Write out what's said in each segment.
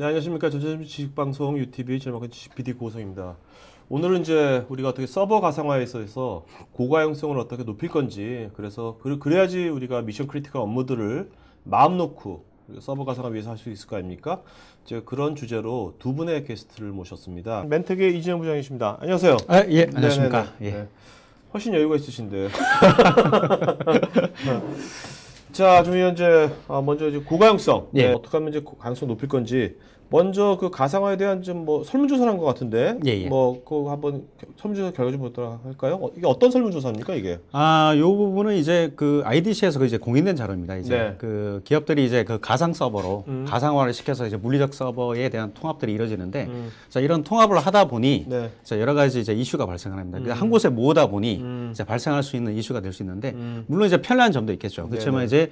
네, 안녕하십니까. 전자점 지식방송 UTV 제목은 PD 고성입니다. 오늘은 이제 우리가 어떻게 서버 가상화에 있어서 고가용성을 어떻게 높일 건지, 그래서 그- 그래야지 우리가 미션 크리티컬 업무들을 마음 놓고 서버 가상화 위해서 할 수 있을 거 아닙니까? 이제 그런 주제로 두 분의 게스트를 모셨습니다. 멘텍의 이진영 부장이십니다. 안녕하세요. 아, 예, 안녕하십니까. 네네네. 예. 네. 훨씬 여유가 있으신데. 자, 좀 현재 아, 먼저 이제 고가용성 예. 어, 어떻게 하면 이제 고- 가용성 높일 건지 먼저 그 가상화에 대한 좀 뭐 설문조사를 한 것 같은데 예, 예. 뭐 그거 한번 설문조사 결과 좀 보도록 할까요? 어, 이게 어떤 설문조사입니까 이게? 아, 요 부분은 이제 그 IDC에서 그 이제 공인된 자료입니다. 이제 네. 그 기업들이 이제 그 가상 서버로 음. 가상화를 시켜서 이제 물리적 서버에 대한 통합들이 이루어지는데 음. 자, 이런 통합을 하다 보니 네. 자, 여러 가지 이제 이슈가 발생합니다. 그한 곳에 모으다 보니 음. 이제 발생할 수 있는 이슈가 될 수 있는데 음. 물론 이제 편리한 점도 있겠죠. 그렇지만 네네. 이제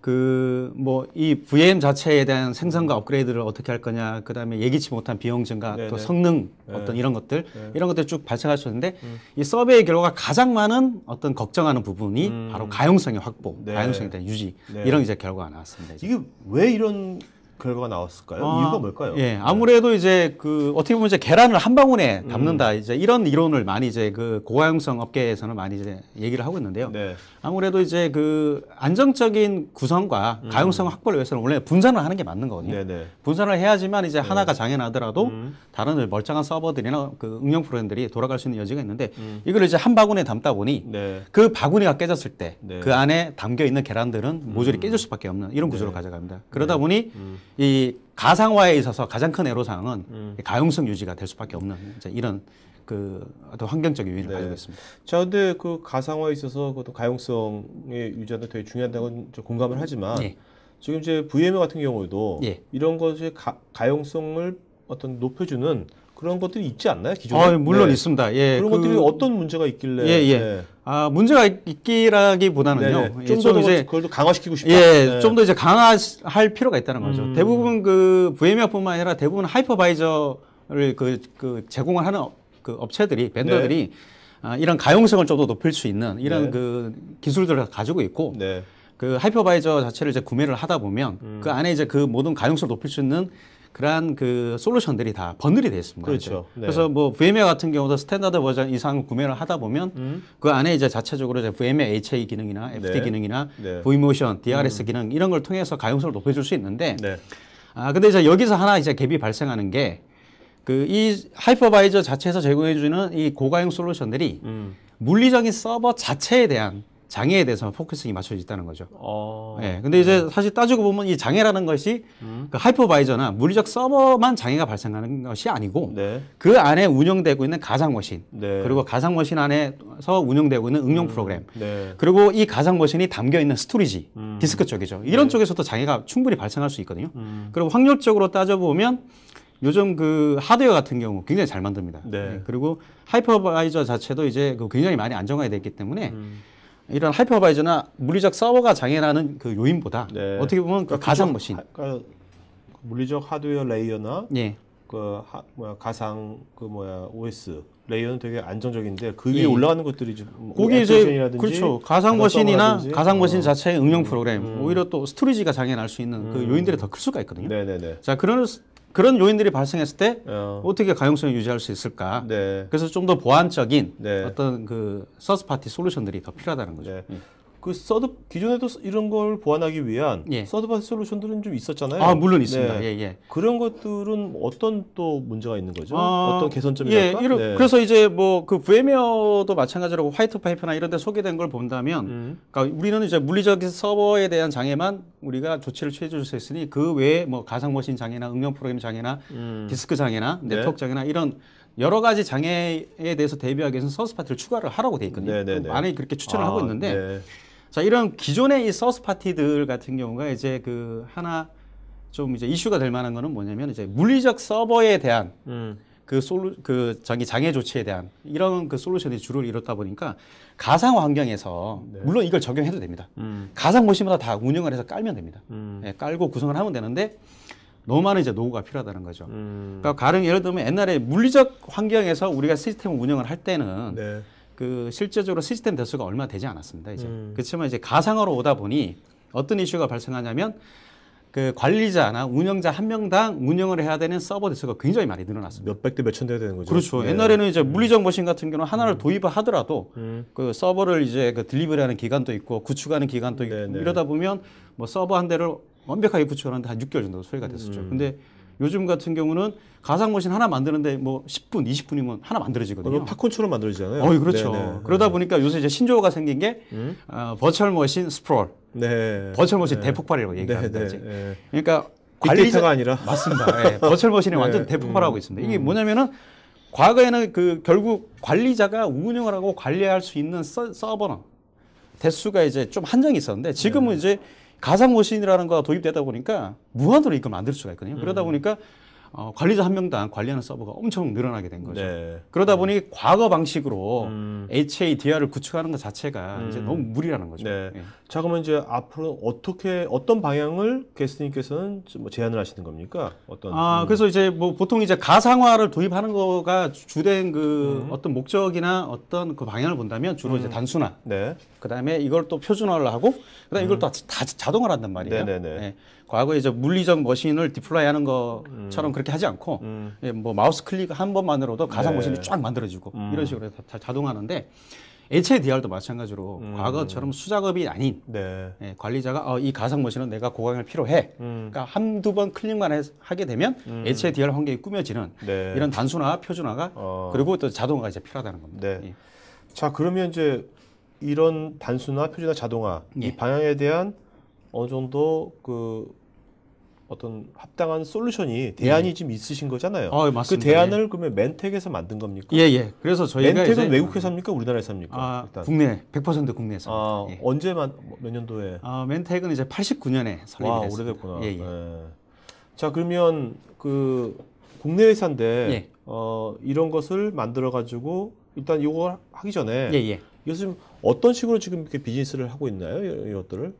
그 뭐 이 VM 자체에 대한 생산과 업그레이드를 어떻게 할 거냐, 그 다음에 예기치 못한 비용 증가, 네네. 또 성능 네. 어떤 이런 것들 네. 이런 것들 쭉 발생할 수 있는데 음. 이 서베이 결과가 가장 많은 어떤 걱정하는 부분이 음. 바로 가용성의 확보, 네. 가용성에 대한 유지 네. 이런 이제 결과가 나왔습니다. 이제. 이게 왜 이런 결과가 나왔을까요? 아, 이유가 뭘까요? 예, 아무래도 이제 그 어떻게 보면 이제 계란을 한 방울에 음. 담는다 이제 이런 이론을 많이 이제 그 고가용성 업계에서는 많이 이제 얘기를 하고 있는데요. 네. 아무래도 이제 그 안정적인 구성과 가용성 확보를 위해서는 원래 분산을 하는 게 맞는 거거든요. 음. 네네. 분산을 해야지만 이제 하나가 장애 나더라도 음. 다른 멀쩡한 서버들이나 그 응용 프로그램들이 돌아갈 수 있는 여지가 있는데 음. 이걸 이제 한 바구니에 담다 보니 네. 그 바구니가 깨졌을 때 네. 그 안에 담겨 있는 계란들은 모조리 깨질 수밖에 없는 이런 구조로 네. 가져갑니다. 그러다 보니 음. 이 가상화에 있어서 가장 큰 애로사항은 음. 이 가용성 유지가 될 수밖에 없는 이런 그 어떤 환경적 요인을 네. 가지고 있습니다. 자, 근데 그 가상화에 있어서 그 어떤 가용성의 유지하는 데 되게 중요하다고 저 공감을 하지만 예. 지금 이제 VMware 같은 경우에도 예. 이런 것의 가, 가용성을 어떤 높여주는 그런 것들이 있지 않나요? 기존에? 어, 물론 네. 있습니다. 예, 그런 그- 것들이 어떤 문제가 있길래? 예, 예. 네. 아, 문제가 있- 있기라기보다는요. 예, 좀더 이제 그걸 더 강화시키고 싶다. 예, 네. 좀더 이제 강화할 필요가 있다는 거죠. 음. 대부분 그 VMware뿐만 아니라 대부분 하이퍼바이저를 그, 그 제공을 하는 업- 그 업체들이 벤더들이 아, 이런 가용성을 좀 더 높일 수 있는 이런 네. 그 기술들을 가지고 있고 네. 그 하이퍼바이저 자체를 이제 구매를 하다 보면 음. 그 안에 이제 그 모든 가용성을 높일 수 있는 그러한 그 솔루션들이 다 번들이 되어 있습니다. 그렇죠. 네. 그래서 뭐 VMware 같은 경우도 스탠다드 버전 이상 구매를 하다 보면 음. 그 안에 이제 자체적으로 이제 VMware HA 기능이나 FT 네. 기능이나 네. V모션, DRS 기능 이런 걸 통해서 가용성을 높여줄 수 있는데 네. 아 근데 이제 여기서 하나 이제 갭이 발생하는 게 그 이 하이퍼바이저 자체에서 제공해주는 이 고가용 솔루션들이 음. 물리적인 서버 자체에 대한 장애에 대해서 포커싱이 맞춰져 있다는 거죠. 어. 예. 근데 이제 사실 따지고 보면 이 장애라는 것이 그 하이퍼바이저나 물리적 서버만 장애가 발생하는 것이 아니고 네. 그 안에 운영되고 있는 가상 머신 네. 그리고 가상 머신 안에서 운영되고 있는 응용 프로그램 네. 그리고 이 가상 머신이 담겨 있는 스토리지 음. 디스크 쪽이죠. 이런 쪽에서도 장애가 충분히 발생할 수 있거든요. 음. 그리고 확률적으로 따져보면 요즘 그 하드웨어 같은 경우 굉장히 잘 만듭니다. 네. 예, 그리고 하이퍼바이저 자체도 이제 그 굉장히 많이 안정화가 됐기 때문에 음. 이런 하이퍼바이저나 물리적 서버가 장애라는 그 요인보다 네. 어떻게 보면 그 그러니까 가상 머신, 하- 그러니까 물리적 하드웨어 레이어나 예, 그 하, 뭐야 가상 그 뭐야 OS 레이어는 되게 안정적인데 그 위에 예. 올라가는 것들이 좀 거기 이제 애플리케이션이라든지 그렇죠 가상 머신이나. 가상 머신 어. 자체의 응용 프로그램 오히려 또 스토리지가 장애 날 수 있는 그 요인들이 더 클 수가 있거든요. 네네네. 자 그런 그런 요인들이 발생했을 때 어. 어떻게 가용성을 유지할 수 있을까? 네. 그래서 좀 더 보완적인 네. 어떤 그 서스 파티 솔루션들이 더 필요하다는 거죠. 네. 그 서드 기존에도 이런 걸 보완하기 위한 예. 서드 파티 솔루션들은 좀 있었잖아요. 아 물론 있습니다. 네. 예 예. 그런 것들은 어떤 또 문제가 있는 거죠? 어, 어떤 개선점이 예, 랄까? 이런- 네. 그래서 이제 뭐 그 VM웨어도 마찬가지로 화이트 파이프나 이런 데 소개된 걸 본다면 음. 그러니까 우리는 이제 물리적인 서버에 대한 장애만 우리가 조치를 취해 줄 수 있으니 그 외에 뭐 가상 머신 장애나 응용 프로그램 장애나 음. 디스크 장애나 네. 네트워크 장애나 이런 여러 가지 장애에 대해서 대비하기 위해서 서스 파티를 추가를 하라고 돼 있거든요. 네, 네, 네. 많이 그렇게 추천을 아, 하고 있는데 네. 자 이런 기존의 이 서스 파티들 같은 경우가 이제 그 하나 좀 이제 이슈가 될 만한 거는 뭐냐면 이제 물리적 서버에 대한 음. 그 솔루 그 자기 장애 조치에 대한 이런 그 솔루션이 주를 이뤘다 보니까 가상 환경에서 물론 이걸 적용해도 됩니다. 음. 가상 머신마다 다 운영을 해서 깔면 됩니다. 음. 예, 깔고 구성을 하면 되는데 너무 많은 이제 노후가 필요하다는 거죠. 음. 그러니까 가령 예를 들면 옛날에 물리적 환경에서 우리가 시스템을 운영을 할 때는 네. 그 실제적으로 시스템 대수가 얼마 되지 않았습니다. 이제 음. 그렇지만 이제 가상으로 오다 보니 어떤 이슈가 발생하냐면 그 관리자나 운영자 한 명당 운영을 해야 되는 서버 대수가 굉장히 많이 늘어났습니다. 몇백 대 몇천 대 되는 거죠. 그렇죠. 네. 옛날에는 이제 물리적 머신 같은 경우는 하나를 도입을 하더라도 음. 그 서버를 이제 그 딜리버리하는 기간도 있고 구축하는 기간도 있고 네네. 이러다 보면 뭐 서버 한 대를 완벽하게 구축하는데 한 6개월 정도 소요가 됐었죠. 음. 근데 요즘 같은 경우는 가상 머신 하나 만드는데 뭐 10분, 20분이면 하나 만들어지거든요. 팝콘처럼 만들어지잖아요. 어, 그렇죠. 네네. 그러다 보니까 요새 이제 신조어가 생긴 게 음? 어, 버추얼 머신 스프롤, 네. 버추얼 머신 네. 대폭발이라고 네, 얘기합니다. 네, 이제. 네. 그러니까 빅데이터가 아니라 맞습니다. 예, 버추얼 머신이 네. 완전 대폭발하고 음, 있습니다. 이게 뭐냐면은 과거에는 그 결국 관리자가 운영을 하고 관리할 수 있는 서, 서버는 대수가 이제 좀 한정이 있었는데 지금은 네. 이제 가상 머신이라는 거가 도입되다 보니까 무한으로 이걸 만들 수가 있거든요. 그러다 음. 보니까 어, 관리자 한 명당 관리하는 서버가 엄청 늘어나게 된 거죠. 네. 그러다 보니 과거 방식으로 음. HADR을 구축하는 것 자체가 이제 음. 너무 무리라는 거죠. 네. 예. 자 그러면 이제 앞으로 어떻게 어떤 방향을 게스트님께서는 좀뭐 제안을 하시는 겁니까? 어떤? 아, 음. 그래서 이제 뭐 보통 이제 가상화를 도입하는 거가 주- 주된 그 음. 어떤 목적이나 어떤 그 방향을 본다면 주로 이제 단순화, 네. 그 다음에 이걸 또 표준화를 하고, 그 다음에 이걸 또다 자동화를 한단 말이에요. 음. 네네 네. 예. 과거에 이제 물리적 머신을 디플라이 하는 것처럼 그렇게 하지 않고, 음. 예, 뭐 마우스 클릭 한 번만으로도 가상 네. 머신이 쫙 만들어지고, 음. 이런 식으로 다, 다 자동화하는데, HADR도 마찬가지로 음. 과거처럼 수작업이 아닌 네. 예, 관리자가 어, 이 가상 머신은 내가 고강을 필요해. 음. 그러니까 한두 번 클릭만 해- 하게 되면 음. HDR 환경이 꾸며지는 네. 이런 단순화, 표준화가 어. 그리고 또 자동화가 이제 필요하다는 겁니다. 네. 예. 자 그러면 이제 이런 단순화, 표준화, 자동화 이 예. 방향에 대한 어느 정도 그 어떤 합당한 솔루션이 대안이 좀 있으신 거잖아요. 어, 그 맞습니다. 대안을 그러면 멘텍에서 만든 겁니까? 예, 예. 그래서 저희가 멘텍은 외국 회사입니까? 우리나라에서 합니까? 아, 일단. 국내 100% 국내에서. 아, 예. 언제만 몇 년도에? 아, 멘텍은 이제 89년에 설립이 와 됐습니다. 오래됐구나. 예, 예. 예. 자 그러면 그 국내 회사인데 예. 어, 이런 것을 만들어 가지고 일단 이걸 하기 전에 예, 예. 이것을 어떤 식으로 지금 이렇게 비즈니스를 하고 있나요? 이- 이것들을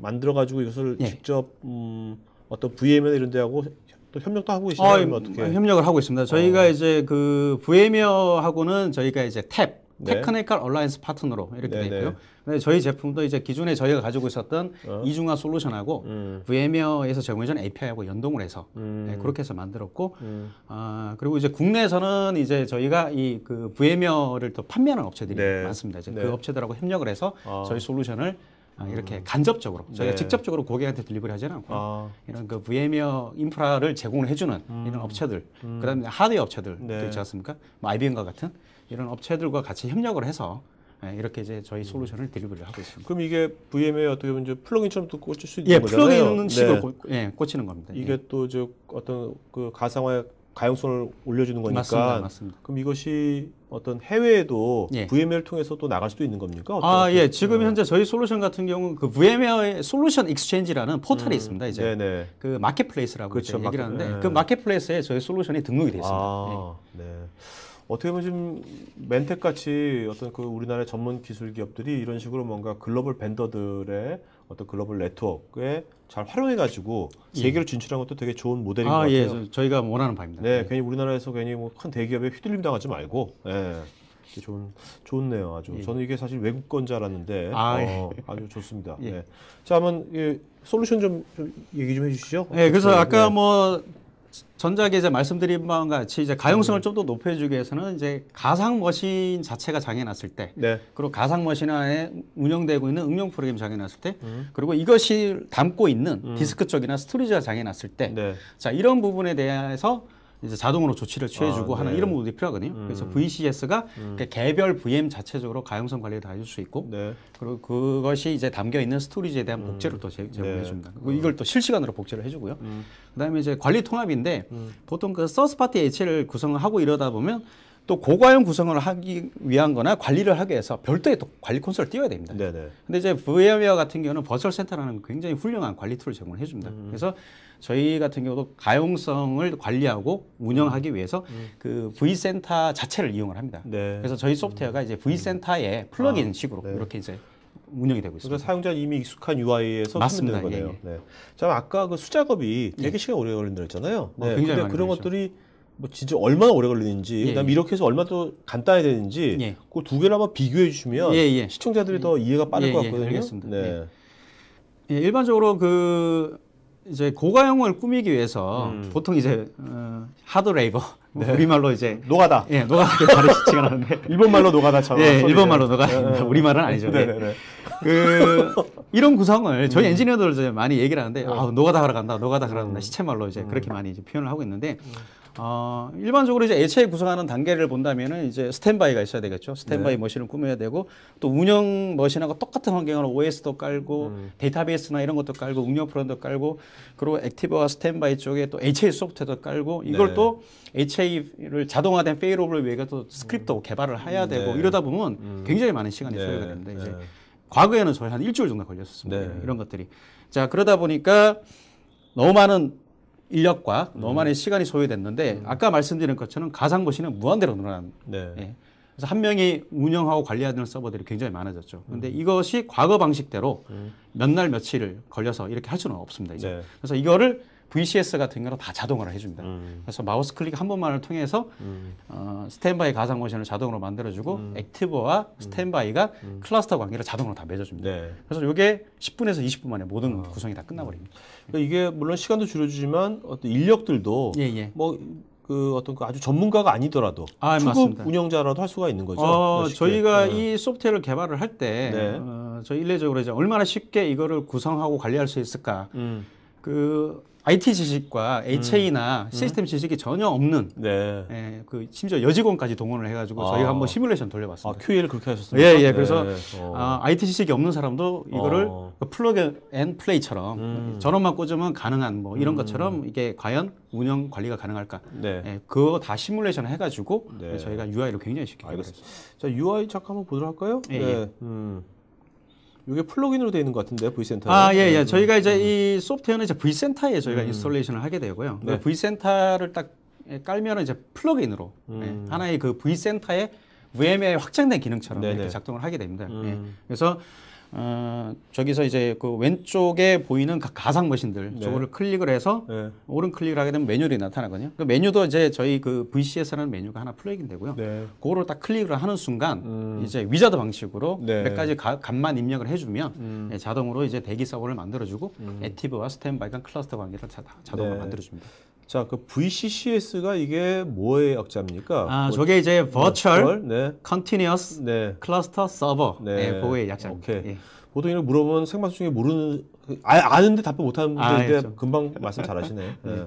만들어 가지고 이것을 예. 직접 음, 어떤 VM이나 이런 데하고 또 협력도 하고 계시나요? 어, 어떻게? 협력을 하고 있습니다. 저희가 이제 그 VM웨어하고는 저희가 이제 탭 네. 테크니컬 얼라이언스 파트너로 이렇게 네, 돼 있고요. 네. 근데 저희 제품도 이제 기존에 저희가 가지고 있었던 어. 이중화 솔루션하고 음, VM웨어에서 제공해준 API하고 연동을 해서 음, 네, 그렇게 해서 만들었고 음, 아 그리고 이제 국내에서는 이제 저희가 이 그 VM웨어를 또 판매하는 업체들이 네. 많습니다. 이제 네. 그 업체들하고 협력을 해서 아. 저희 솔루션을 아, 이렇게 간접적으로 저희가 네. 직접적으로 고객한테 딜리버리 하지는 않고 아, 이런 그 VM웨어 인프라를 제공을 해주는 이런 업체들, 그다음에 하드웨어 업체들도 음. 네. 있지 않습니까? 뭐 IBM과 같은 이런 업체들과 같이 협력을 해서 예, 이렇게 이제 저희 솔루션을 딜리버리를 하고 있습니다. 그럼 이게 VM에 어떻게 보면 이제 플러그인처럼 또 꽂힐 수 있는 예, 거잖아요. 플러그인 식으로 네. 꽂, 예, 꽂히는 겁니다. 이게 또저 어떤 그 가상화의 가용성을 올려주는 예. 거니까. 맞습니다, 맞습니다. 그럼 이것이 어떤 해외에도 예. VM을 통해서 또 나갈 수도 있는 겁니까? 아? 예, 지금 현재 저희 솔루션 같은 경우는 그 VM웨어의 솔루션 익스체인지라는 포털이 있습니다. 이제 음. 네네. 그 마켓플레이스라고 그렇죠, 얘기를 마켓- 하는데 네. 그 마켓플레이스에 저희 솔루션이 등록이 되어 있습니다. 아, 네. 어떻게 보면 지금 멘텍 같이 어떤 그 우리나라의 전문 기술 기업들이 이런 식으로 뭔가 글로벌 벤더들의 어떤 글로벌 네트워크에 잘 활용해 가지고 세계로 진출한 것도 되게 좋은 모델인 것 아, 같아요. 예, 저, 저희가 원하는 바입니다. 네, 괜히 우리나라에서 괜히 뭐 큰 대기업에 휘둘림 당하지 말고, 예. 좋은, 좋네요, 아주. 저는 이게 사실 외국 건줄 알았는데, 예. 아, 어, 아주 좋습니다. 예. 예. 자, 한번 예, 솔루션 좀, 좀 얘기 좀 해주시죠. 네, 그래서 아까 네. 뭐 전작에 말씀드린 바와 같이 이제 가용성을 좀 더 높여주기 위해서는 이제 가상 머신 자체가 장애났을 때, 네, 그리고 가상 머신 안에 운영되고 있는 응용 프로그램 장애났을 때, 음. 그리고 이것이 담고 있는 디스크 쪽이나 스토리지가 장애났을 때, 네, 자 이런 부분에 대해서 이제 자동으로 조치를 취해주고 아, 하는 네. 이런 부분들이 필요하거든요. 그래서 VCS가 개별 VM 자체적으로 가용성 관리를 다 해줄 수 있고, 네. 그리고 그것이 이제 담겨 있는 스토리지에 대한 복제를 또 제- 제공해 네. 줍니다. 이걸 또 실시간으로 복제를 해주고요. 음. 그다음에 이제 관리 통합인데 보통 그 서스 파티 H를 구성을 하고 이러다 보면 또 고가형 구성을 하기 위한 거나 관리를 하기 위해서 별도의 또 관리 콘솔을 띄워야 됩니다. 네, 네. 근데 이제 VM웨어 같은 경우는 버추얼 센터라는 굉장히 훌륭한 관리 툴을 제공을 해줍니다. 음. 그래서 저희 같은 경우도 가용성을 관리하고 운영하기 위해서 그 V 센터 자체를 이용을 합니다. 음. 네. 그래서 저희 소프트웨어가 이제 V 센터에 플러그인 식으로 이렇게 이제 운영이 되고 있습니다. 사용자 이미 익숙한 UI에서 맞습니다. 되는 예, 거네요. 네. 자, 아까 그 수작업이 되게 시간 오래 걸린다 했잖아요. 어, 네. 굉장히 근데 그런 걸리죠. 것들이 뭐 진짜 얼마나 오래 걸리는지, 예, 그다음에 예. 이렇게 해서 얼마나 또 간단해야 되는지, 예. 그두 개를 한번 비교해 주시면 예, 예. 시청자들이 더 이해가 빠를 예, 것 예, 같거든요. 알겠습니다. 네. 예, 일반적으로 그 이제 고가형을 꾸미기 위해서 음. 보통 이제 어, 하드 레이버 우리말로 이제 노가다. 예 노가다게 가르치긴 하는데 일본말로 노가다처럼. 예. 일본말로 노가 예, 예. 우리말은 아니죠. 예. 네네네. 그 이런 구성을 저희 음. 엔지니어들 이제 많이 얘기를 하는데 네. 아 노가다 하러 간다 노가다 하러 음. 간다 시체말로 이제 그렇게 많이 이제 표현을 하고 있는데 어, 일반적으로 이제 액체 구성하는 단계를 본다면은 이제 스탠바이가 있어야 되겠죠 스탠바이 네. 머신을 꾸며야 되고 또 운영 머신하고 똑같은 환경으로 OS도 깔고 음. 데이터베이스나 이런 것도 깔고 운영 프로그램도 깔고 그리고 액티브와 스탠바이 쪽에 또 HA 소프트도 깔고 이걸 네. 또 HA를 자동화된 페이로블을 위해 또 스크립트도 개발을 해야 되고 네. 이러다 보면 음. 굉장히 많은 시간이 네, 소요가 되는데 이제 네. 과거에는 저희 한 일주일 정도 걸렸었습니다. 네. 이런 것들이. 자, 그러다 보니까 너무 많은 인력과 음. 너무 많은 시간이 소요됐는데 아까 말씀드린 것처럼 가상 머신은 무한대로 늘어난. 네. 예. 그래서 한 명이 운영하고 관리해야 되는 서버들이 굉장히 많아졌죠. 근데 음. 이것이 과거 방식대로 몇 날 며칠을 걸려서 이렇게 할 수는 없습니다. 이제. 네. 그래서 이거를 VCS 같은 경우는 다 자동화를 해줍니다. 음. 그래서 마우스 클릭 한 번만을 통해서 음. 어, 스탠바이 가상 모션을 자동으로 만들어주고 액티브와 스탠바이가 클러스터 관계를 자동으로 다 맺어줍니다. 네. 그래서 이게 10분에서 20분 만에 모든 구성이 다 끝나버립니다. 그러니까 이게 물론 시간도 줄여주지만 어떤 인력들도 예, 예. 뭐그 어떤 그 아주 전문가가 아니더라도 아, 초급 맞습니다. 운영자라도 할 수가 있는 거죠. 어. 저희가 네. 이 소프트웨어를 개발을 할 때, 네. 어, 저희 일례적으로 이제 얼마나 쉽게 이거를 구성하고 관리할 수 있을까. 음. 그 IT 지식과 HA나 시스템 지식이 전혀 없는, 네. 예, 그 심지어 여직원까지 동원을 해가지고 아. 저희가 한번 시뮬레이션 아, 돌려봤습니다. QA를 그렇게 하셨습니까? 예, 예. 그래서 어. 아, IT 지식이 없는 사람도 이거를 어. 그 플러그 앤 플레이처럼 음. 전원만 꽂으면 가능한 뭐 이런 것처럼 이게 과연 운영 관리가 가능할까? 네. 예, 그거 다 시뮬레이션 해가지고 네. 저희가 UI를 굉장히 쉽게 알겠습니다. 자, UI 잠깐 한번 보도록 할까요? 예, 네. 예. 음. 이게 플러그인으로 되어 있는 것 같은데 V센터. 아, 예, 예. 저희가 이제 이 소프트웨어는 이제 V센터에 저희가 인스톨레이션을 하게 되고요. 네. 그 V센터를 딱 깔면은 이제 플러그인으로 음. 예, 하나의 그 V센터의 VM의 확장된 기능처럼 네네. 이렇게 작동을 하게 됩니다. 음. 예. 그래서 어, 저기서 이제 그 왼쪽에 보이는 가- 가상 머신들 네. 저거를 클릭을 해서 네. 오른 클릭을 하게 되면 메뉴들이 나타나거든요. 그 메뉴도 이제 저희 그 VCS라는 메뉴가 하나 플러그인 되고요. 네. 그거를 딱 클릭을 하는 순간 음. 이제 위자드 방식으로 네. 몇 가지 가- 값만 입력을 해주면 음. 예, 자동으로 이제 대기 서버를 만들어주고 액티브와 스탠바이가 클러스터 관계를 자, 자동으로 네. 만들어줍니다. 자, 그 VCCS가 이게 뭐의 역자입니까? 아, 뭐- 저게 이제 Virtual 네. Continuous 네. Cluster Server 네. 예, 그거의 약자입니다. 오케이. 예. 보통 이런 물어보면 생방송 중에 모르는 아, 아는데 답변 못하는 아, 분들인데 그렇죠. 금방 말씀 잘하시네. 네.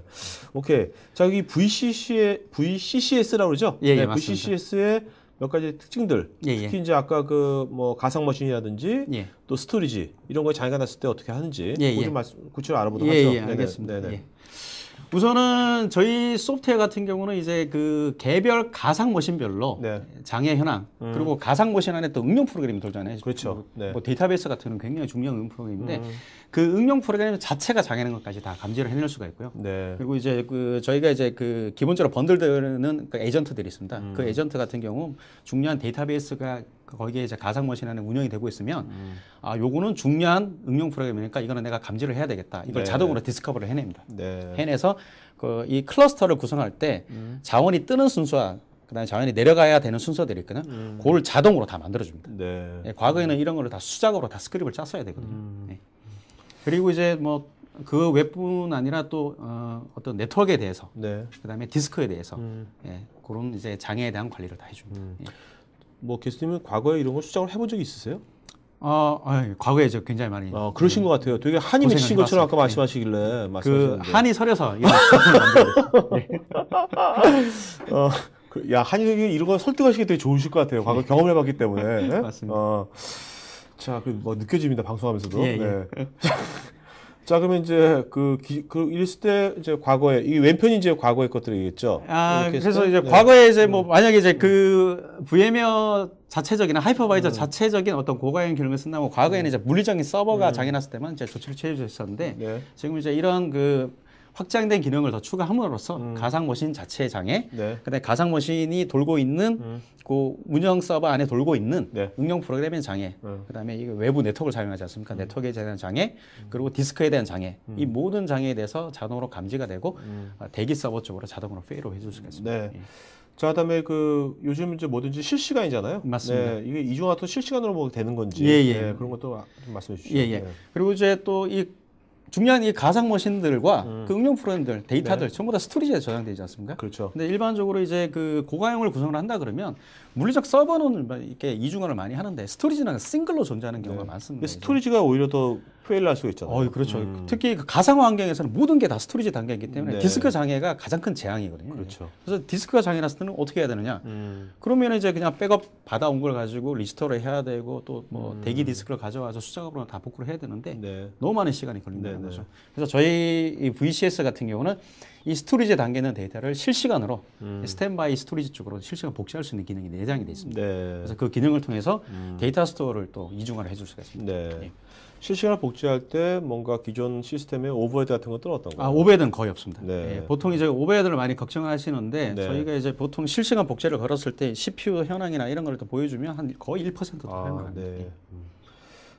오케이. 자 여기 VCC의 VCCS라고 그러죠? 예, 예, 네, 맞습니다. VCCS의 몇 가지 특징들. 예, 예. 특히 이제 아까 그 뭐 가상 머신이라든지 예. 또 스토리지 이런 거에 장애가 났을 때 어떻게 하는지 예, 예. 좀 말씀 구체로 알아보도록 예, 하죠. 예. 알겠습니다. 네네. 예. 우선은 저희 소프트웨어 같은 경우는 이제 그 개별 가상 머신별로 네. 장애 현황 그리고 가상 머신 안에 또 응용 프로그램이 돌잖아요. 그렇죠. 네. 뭐 데이터베이스 같은 경우는 굉장히 중요한 응용 프로그램인데 음. 그 응용 프로그램 자체가 장애는 것까지 다 감지를 해낼 수가 있고요. 네. 그리고 이제 그 저희가 이제 그 기본적으로 번들되는 그 에이전트들이 있습니다. 음. 그 에이전트 같은 경우 중요한 데이터베이스가 거기에 이제 가상 머신 안에 운영이 되고 있으면 음. 아 요거는 중요한 응용 프로그램이니까 이거는 내가 감지를 해야 되겠다. 이걸 네. 자동으로 디스커버를 해냅니다. 네. 해내서 그 이 클러스터를 구성할 때 음. 자원이 뜨는 순서와 그다음에 자원이 내려가야 되는 순서들이 있거든요. 음. 그걸 자동으로 다 만들어줍니다. 네. 예, 과거에는 이런 거를 다 수작업으로 다 스크립을 짰어야 되거든요. 음. 예. 그리고 이제 뭐그 외뿐 아니라 또 어, 어떤 네트워크에 대해서 네. 그다음에 디스크에 대해서 음. 예, 그런 이제 장애에 대한 관리를 다 해줍니다. 예. 뭐 교수님은 과거에 이런 걸 수작을 해본 적이 있으세요? 어, 아유, 과거에 저 굉장히 많이 어, 그러신 것 같아요. 되게 한이 맺히신 것처럼 아까. 말씀하시길래 그 말씀하셨는데. 한이 서려서 이런 시스템을 만들고 어, 그, 야 한이 이런 거 설득하시기 되게 좋으실 것 같아요. 과거 경험을 해봤기 때문에. 네? 맞습니다. 어, 자, 그뭐 느껴집니다. 방송하면서도. 예, 예. 네. 자, 그러면 이제 그, 기, 그 이랬을 때 이제 과거에 이 왼편이 이제 과거의 것들이겠죠. 아, 했을 그래서 때? 이제 네. 과거에 이제 뭐 만약에 이제 그 VM웨어 자체적인 하이퍼바이저 자체적인 어떤 고가형 기능을 쓴다면 과거에는 이제 물리적인 서버가 장애 났을 때만 이제 조치를 취해 주셨었는데 네. 지금 이제 이런 그 확장된 기능을 더 추가함으로써 가상 머신 자체의 장애, 네. 그다음에 가상 머신이 돌고 있는 그 운영 서버 안에 돌고 있는 네. 응용 프로그램의 장애, 음. 그다음에 이 외부 네트워크를 사용하지 않습니까? 네트워크에 대한 장애, 그리고 디스크에 대한 장애, 이 모든 장애에 대해서 자동으로 감지가 되고 어, 대기 서버 쪽으로 자동으로 페이로 해줄 수가 있습니다. 네. 예. 자, 그다음에 그 요즘 이제 뭐든지 실시간이잖아요. 맞습니다. 네, 이게 이중화도 실시간으로 뭐 되는 건지 예, 예. 네, 그런 것도 좀 말씀해 주시죠. 예, 예. 네. 그리고 이제 또이 중요한 이 가상 머신들과 음. 그 응용 프로그램들, 네. 데이터들 전부 다 스토리지에 저장되지 않습니까? 그렇죠. 근데 일반적으로 이제 그 고가형을 구성을 한다 그러면 물리적 서버는 뭐 이렇게 이중화를 많이 하는데 스토리지는 싱글로 존재하는 경우가 많습니다. 근데 스토리지가 오히려 더 페일 날 수가 있잖아요. 어, 그렇죠. 음. 특히 그 가상화 환경에서는 모든 게 다 스토리지 단계이기 때문에 네. 디스크 장애가 가장 큰 재앙이거든요. 그렇죠. 그래서 디스크가 장애 났을 때는 어떻게 해야 되느냐? 음. 그러면 이제 그냥 백업 받아온 걸 가지고 리스토어를 해야 되고 또뭐 음. 대기 디스크를 가져와서 수작업으로 다 복구를 해야 되는데 네. 너무 많은 시간이 걸린다는 네네. 거죠. 그래서 저희 이 VCS 같은 경우는 이 스토리지에 담겨 있는 데이터를 실시간으로 음. 스탠바이 스토리지 쪽으로 실시간 복제할 수 있는 기능이 내장이 돼 있습니다. 네. 그래서 그 기능을 통해서 음. 데이터 스토어를 또 이중화를 해줄 수가 있습니다. 네. 예. 실시간 복제할 때 뭔가 기존 시스템의 오버헤드 같은 것들은 어떤가요? 아, 오버헤드는 거의 없습니다. 네. 예, 보통 이제 오버헤드를 많이 걱정하시는데 네. 저희가 이제 보통 실시간 복제를 걸었을 때 CPU 현황이나 이런 걸 또 보여주면 한 거의 1%도 아, 사용을 네. 합니다. 음.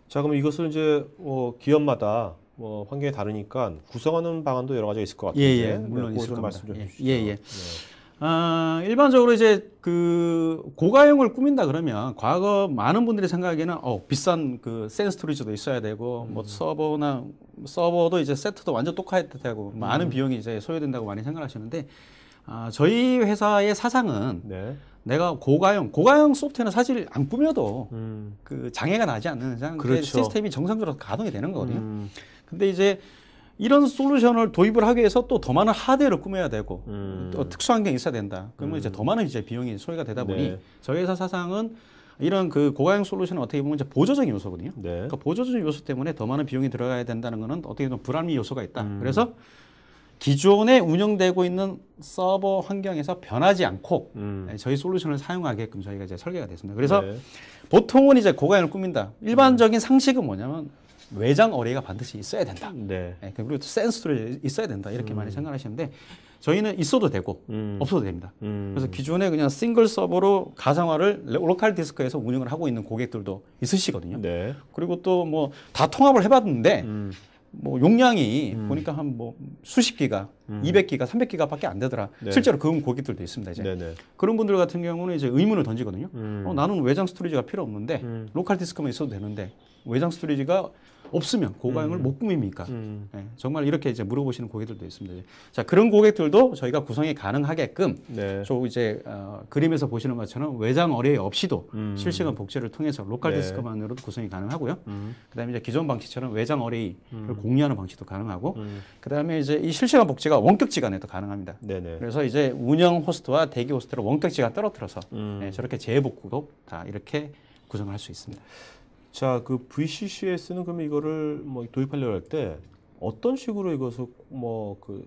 자, 그럼 이것을 이제 어, 기업마다 뭐 환경이 다르니까 구성하는 방안도 여러 가지가 있을 것 같은데. 예, 예. 물론 그거 있을 겁니다. 말씀 좀 예, 해주시죠. 예, 예. 네. 아, 일반적으로 이제 그 고가형을 꾸민다 그러면 과거 많은 분들이 생각하기에는 어, 비싼 그 센 스토리지도 있어야 되고 뭐 서버나 서버도 이제 세트도 완전 똑같아야 되고 많은 비용이 이제 소요된다고 많이 생각하시는데 아, 저희 회사의 사상은 네. 내가 고가형 고가형 소프트웨어는 사실 안 꾸며도 음. 그 장애가 나지 않는 이상 그 그렇죠. 시스템이 정상적으로 가동이 되는 거거든요. 음. 근데 이제 이런 솔루션을 도입을 하기 위해서 또 더 많은 하드웨어를 꾸며야 되고 음. 또 특수 환경이 있어야 된다. 그러면 이제 더 많은 이제 비용이 소요가 되다 보니 네. 저희 회사 사상은 이런 그 고가형 솔루션은 어떻게 보면 이제 보조적인 요소거든요. 네. 그러니까 보조적인 요소 때문에 더 많은 비용이 들어가야 된다는 거는 어떻게 보면 불합리 요소가 있다. 음. 그래서 기존에 운영되고 있는 서버 환경에서 변하지 않고 음. 네, 저희 솔루션을 사용하게끔 저희가 이제 설계가 됐습니다. 그래서 네. 보통은 이제 고가형을 꾸민다. 일반적인 상식은 뭐냐면 외장 어레이가 반드시 있어야 된다. 네. 네, 그리고 또 센스도 있어야 된다. 이렇게 많이 생각하시는데 저희는 있어도 되고 음. 없어도 됩니다. 음. 그래서 기존에 그냥 싱글 서버로 가상화를 레- 로컬 디스크에서 운영을 하고 있는 고객들도 있으시거든요. 네. 그리고 또 뭐 다 통합을 해봤는데 음. 뭐 용량이 보니까 한 뭐 수십 기가, 200기가, 300기가밖에 안 되더라. 네. 실제로 그런 고객들도 있습니다. 이제 네네. 그런 분들 같은 경우는 이제 의문을 던지거든요. 음. 어, 나는 외장 스토리지가 필요 없는데 음. 로컬 디스크만 있어도 되는데 외장 스토리지가 없으면 고가형을 못 꾸밉니까? 음. 네, 정말 이렇게 이제 물어보시는 고객들도 있습니다. 자 그런 고객들도 저희가 구성이 가능하게끔 네. 저 이제 어, 그림에서 보시는 것처럼 외장 어레이 없이도 음. 실시간 복제를 통해서 로컬 네. 디스크만으로도 구성이 가능하고요. 음. 그다음에 이제 기존 방식처럼 외장 어레이를 공유하는 방식도 가능하고, 음. 그다음에 이제 이 실시간 복제가 원격지간에도 가능합니다. 네네. 그래서 이제 운영 호스트와 대기 호스트를 원격지간 떨어뜨려서 음. 네, 저렇게 재복구도 다 이렇게 구성을 할수 있습니다. 자, 그 VCCS는 그러면 이거를 뭐 도입하려고 할 때 어떤 식으로 이것을 뭐 그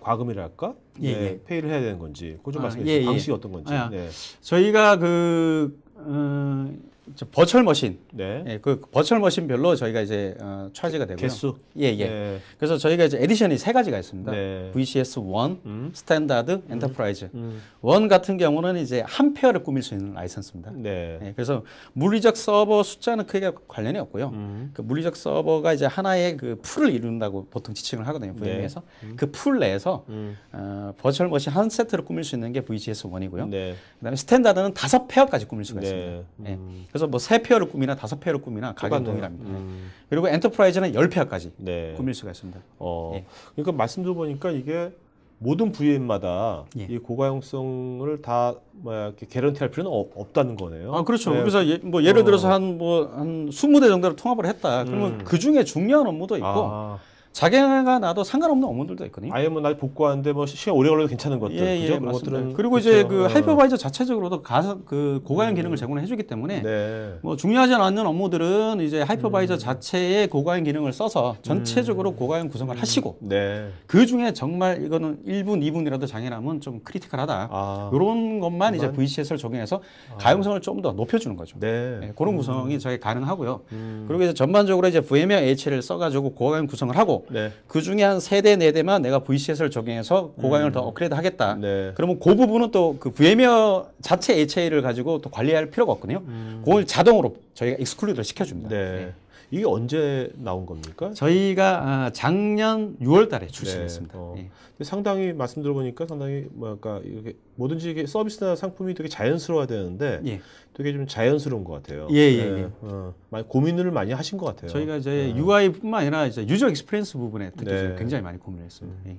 과금이랄까? 예, 네, 예. 페이를 해야 되는 건지 그거 좀 아, 말씀해 예, 주세요. 예. 방식이 어떤 건지. 아, 네. 저희가 그 어, 저 버추얼 머신, 네. 예, 그 버추얼 머신별로 저희가 이제 어, 차지가 되고요. 개수. 예, 예. 네. 그래서 저희가 이제 에디션이 세 가지가 있습니다. 네. VCS 1, 음. 스탠다드, 엔터프라이즈. 음. 원 같은 경우는 이제 한 페어를 꾸밀 수 있는 라이선스입니다. 네. 예, 그래서 물리적 서버 숫자는 크게 관련이 없고요. 음. 그 물리적 서버가 이제 하나의 그 풀을 이룬다고 보통 지칭을 하거든요. VM에서 그풀 내에서 음. 어, 버추얼 머신 한 세트를 꾸밀 수 있는 게 VCS 1이고요. 네. 그다음에 스탠다드는 다섯 페어까지 꾸밀 수가 네. 있습니다. 예. 음. 그래서 뭐 세 페어를 꾸미나 다섯 페어를 꾸미나 가격 똑같네요. 동일합니다. 예. 음. 그리고 엔터프라이즈는 열 페어까지 네. 꾸밀 수가 있습니다. 어. 예. 그러니까 말씀 들어보니까 이게 모든 VM마다 예. 이 고가용성을 다 뭐야 이렇게 개런티할 필요는 없, 없다는 거네요. 아 그렇죠. 네. 그래서 예, 뭐 예를 어. 들어서 한뭐 한 20대 정도를 통합을 했다. 그러면 음. 그 중에 중요한 업무도 있고 아, 자기가 나도 상관없는 업무들도 있거든요. 아예 뭐 날 복구하는데 뭐 시간 오래 걸려도 괜찮은 것들. 예, 예, 그죠? 그런 맞습니다. 것들은 그리고 이제 그렇죠. 그 어. 하이퍼바이저 자체적으로도 가상 그 고가형 기능을 제공을 해주기 때문에 네. 뭐 중요하지 않는 업무들은 이제 하이퍼바이저 자체의 고가형 기능을 써서 전체적으로 고가형 구성을 하시고 네. 그 중에 정말 이거는 1분, 2분이라도 장애남은 좀 크리티컬하다. 아. 이런 것만 이제? VCS를 적용해서 가용성을 좀 더 높여주는 거죠. 네. 네, 그런 구성이 저희 가능하고요. 음. 그리고 이제 전반적으로 이제 VMware H를 써가지고 고가형 구성을 하고 네. 그 중에 한 세 대 네 대만 내가 VCS를 적용해서 고가형을 더 업그레이드 하겠다. 네. 그러면 그 부분은 또 그 VMware 자체 HA를 가지고 또 관리할 필요가 없거든요. 그걸 자동으로 저희가 익스클루드를 시켜줍니다. 네. 이게 언제 나온 겁니까? 저희가 아, 작년 6월달에 출시했습니다. 네, 어. 예. 상당히 말씀 들어보니까 상당히 뭐랄까 이게 뭐든지 이게 서비스나 상품이 되게 자연스러워야 되는데 예. 되게 좀 자연스러운 것 같아요. 예, 예, 예. 어, 많이 고민을 많이 하신 것 같아요. 저희가 이제 UI뿐만 아니라 이제 유저 익스피리언스 부분에 특히 네. 굉장히 많이 고민을 했습니다. 예.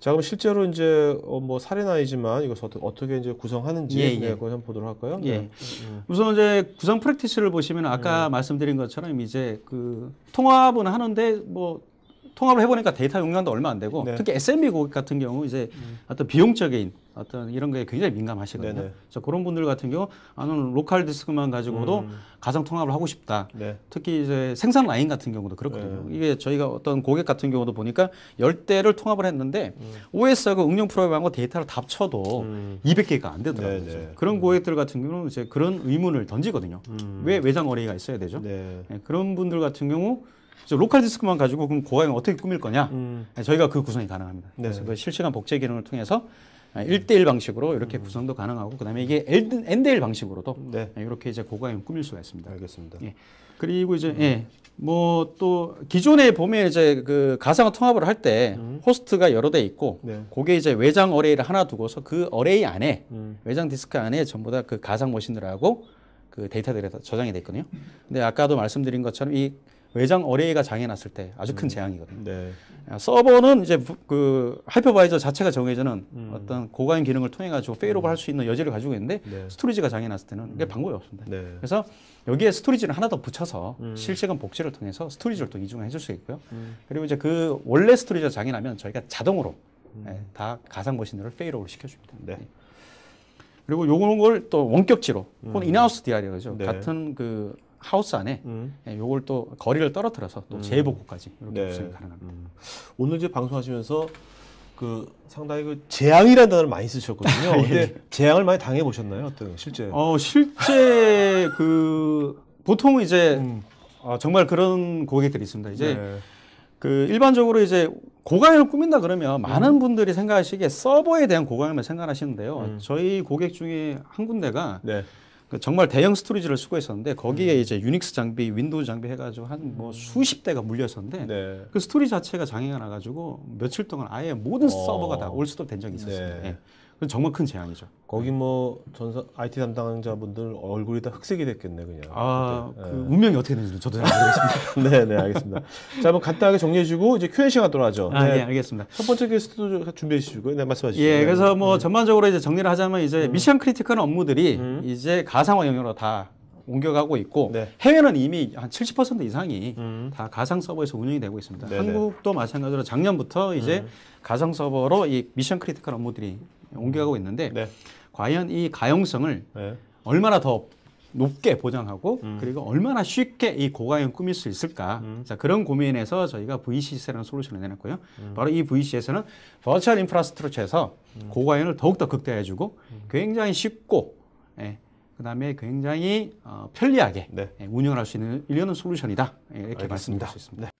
자 그럼 실제로 이제 어, 뭐 사례는 아니지만 이것을 어떻게, 어떻게 이제 구성하는지 예, 예. 네, 그걸 한번 보도록 할까요? 예. 네. 우선 이제 구성 프랙티스를 보시면 아까 음. 말씀드린 것처럼 이제 그 통합은 하는데 뭐 통합을 해보니까 데이터 용량도 얼마 안 되고 네. 특히 SMB 고객 같은 경우 이제 어떤 비용적인 어떤 이런 거에 굉장히 민감하시거든요. 네네. 그래서 그런 분들 같은 경우 아, 나는 로컬 디스크만 가지고도 음. 가상 통합을 하고 싶다. 네. 특히 이제 생산 라인 같은 경우도 그렇거든요. 이게 저희가 어떤 고객 같은 경우도 보니까 열 대를 통합을 했는데 OS하고 응용 프로그램하고 데이터를 다 합쳐도 음. 200개가 안 되더라고요. 네, 네. 그런 고객들 같은 경우는 이제 그런 의문을 던지거든요. 음. 왜 외장 어레이가 있어야 되죠? 네. 네, 그런 분들 같은 경우 로컬 디스크만 가지고 그럼 고객을 어떻게 꾸밀 거냐? 음. 네, 저희가 그 구성이 가능합니다. 네. 그래서 그 실시간 복제 기능을 통해서 1대1 방식으로 이렇게 음. 구성도 가능하고 그다음에 이게 N대1 방식으로도 네. 이렇게 이제 고가형 꾸밀 수가 있습니다. 알겠습니다. 예. 그리고 이제 예. 뭐 또 기존에 보면 이제 그 가상 통합을 할 때 호스트가 여러 대 있고 네. 그게 이제 외장 어레이를 하나 두고서 그 어레이 안에 음. 외장 디스크 안에 전부 다 그 가상 머신들하고 그 데이터들이 다 저장이 돼 있거든요. 근데 아까도 말씀드린 것처럼 이 외장 어레이가 장애 났을 때 아주 큰 재앙이거든요. 네. 아, 서버는 이제 부- 그 하이퍼바이저 자체가 정해지는 어떤 고가형 기능을 통해 가지고 페이로버 할수 있는 여지를 가지고 있는데 네. 스토리지가 장애 났을 때는 이게 방법이 없습니다. 네. 그래서 여기에 스토리지를 하나 더 붙여서 실시간 복제를 통해서 스토리지를 또 이중해 줄 수 있고요. 그리고 이제 그 원래 스토리지가 장애 나면 저희가 자동으로 예, 다 가상 머신들을 페이로버로 시켜줍니다. 네. 그리고 요런 걸또 원격지로 혹은 인하우스 DR이라고 하죠. 네. 같은 그 하우스 안에 음. 예, 요걸 또 거리를 떨어뜨려서 또 재복구까지 이렇게 네. 구성이 가능합니다. 음. 오늘 이제 방송하시면서 그 상당히 그 재앙이라는 단어를 많이 쓰셨거든요. 근데 재앙을 많이 당해 보셨나요? 어떤 실제? 어 실제 그 보통 이제 음. 어, 정말 그런 고객들이 있습니다. 이제 네. 그 일반적으로 이제 고가형을 꾸민다 그러면 음. 많은 분들이 생각하시기에 서버에 대한 고가형만 생각하시는데요. 음. 저희 고객 중에 한 군데가 네. 그 정말 대형 스토리지를 쓰고 있었는데 거기에 음. 이제 유닉스 장비, 윈도우 장비 해가지고 한 뭐 수십 대가 물려 있었는데 네. 그 스토리 자체가 장애가 나가지고 며칠 동안 아예 모든 어. 서버가 다 올스톱 된 적이 있었습니다. 네. 예. 정말 큰 재앙이죠. 거기 뭐 전사 IT 담당자분들 얼굴이 다 흑색이 됐겠네 그냥. 아. 그 운명이 어떻게 되는지 저도 잘 모르겠습니다. 네, 네, 알겠습니다. 자, 한번 간단하게 정리해 주고 이제 Q&A 시간 또 하죠. 아, 네. 예, 알겠습니다. 첫 번째 게스트도 준비해 주시고요. 네, 말씀해 주시죠. 예, 네. 그래서 뭐 전반적으로 이제 정리를 하자면 이제 미션 크리티컬 업무들이 음. 이제 가상화 영역으로 다 옮겨가고 있고 네. 해외는 이미 한 70% 이상이 음. 다 가상 서버에서 운영이 되고 있습니다. 네네. 한국도 마찬가지로 작년부터 이제 음. 가상 서버로 이 미션 크리티컬 업무들이 옮겨가고 있는데 네. 과연 이 가용성을 네. 얼마나 더 높게 보장하고 음. 그리고 얼마나 쉽게 이 고가형 꾸밀 수 있을까 자 그런 고민에서 저희가 VCS라는 솔루션을 내놨고요 음. 바로 이 VCS는 버추얼 인프라스트럭처에서 고가형을 더욱더 극대화해주고 음. 굉장히 쉽고 예, 그다음에 굉장히 어, 편리하게 네. 예, 운영을 할 수 있는 이런 솔루션이다 예, 이렇게 알겠습니다. 말씀드릴 수 있습니다. 네.